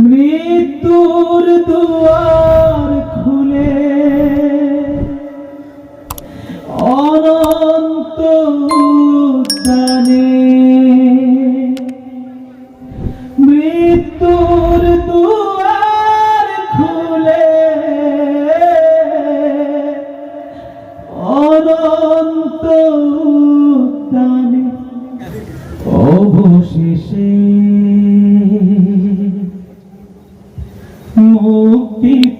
মৃত্যুর দুয়ার খুলে অনন্ত মৃত্যুর দুয়ার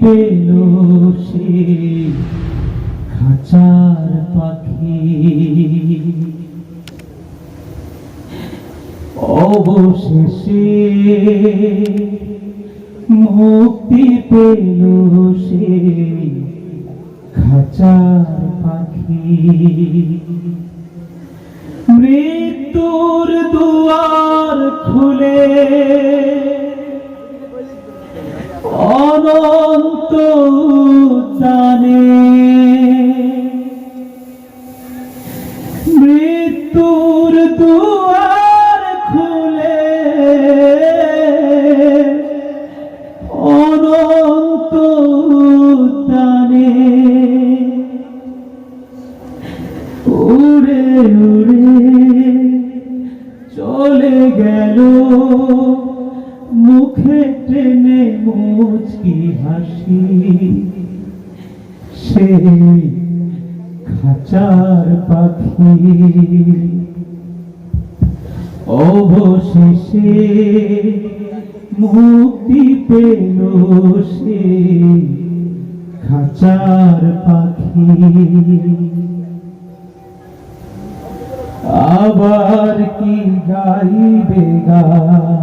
পেল সে খাঁচার পাখি। অবশেষে মুক্তি পেল সে খাঁচার পাখি। মৃত্যুর দুয়ার খুলে অনন্ত জানে মৃত্যুর দুয়ার খুলে অনন্ত জানে উড়ে উড়ে চলে গেল মুখে টেনে মুচকি হাসি। সে খাঁচার পাখি। অবশেষে মুক্তি পেল সে খাঁচার পাখি। আবার কি গাইবে গান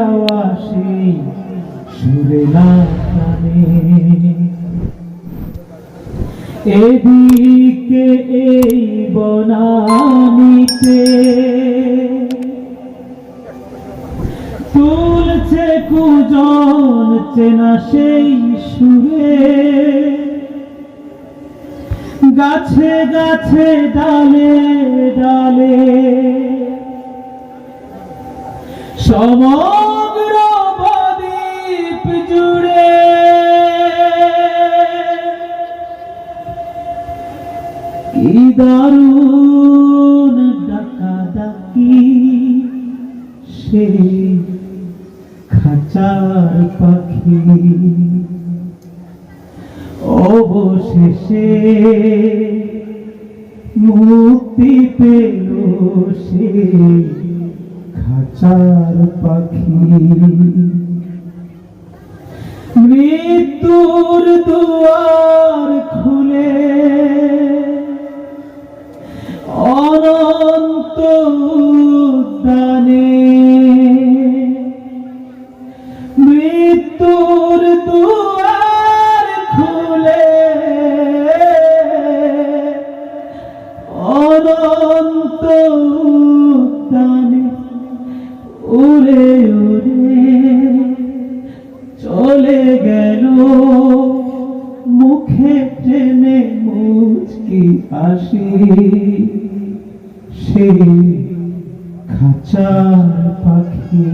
যাওয়া সেই সুরে না কানে এদিকে এই বনানিতে তুলছে কুজন চেনা সেই সুরে। গাছে গাছে ডালে ডালে সমগ্র বদ্বীপ জুড়ে। কি দারুণ ডাকা ডাকি সে খাঁচার পাখি। অবশেষে মুক্তি পেল সে খাঁচার পাখি। মৃত্যুর দুয়ার গেল। মুখে টেনে মুচকি আসি সে খাঁচার পাখি।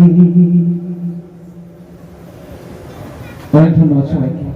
অনেক ধন্যবাদ সবাইকে।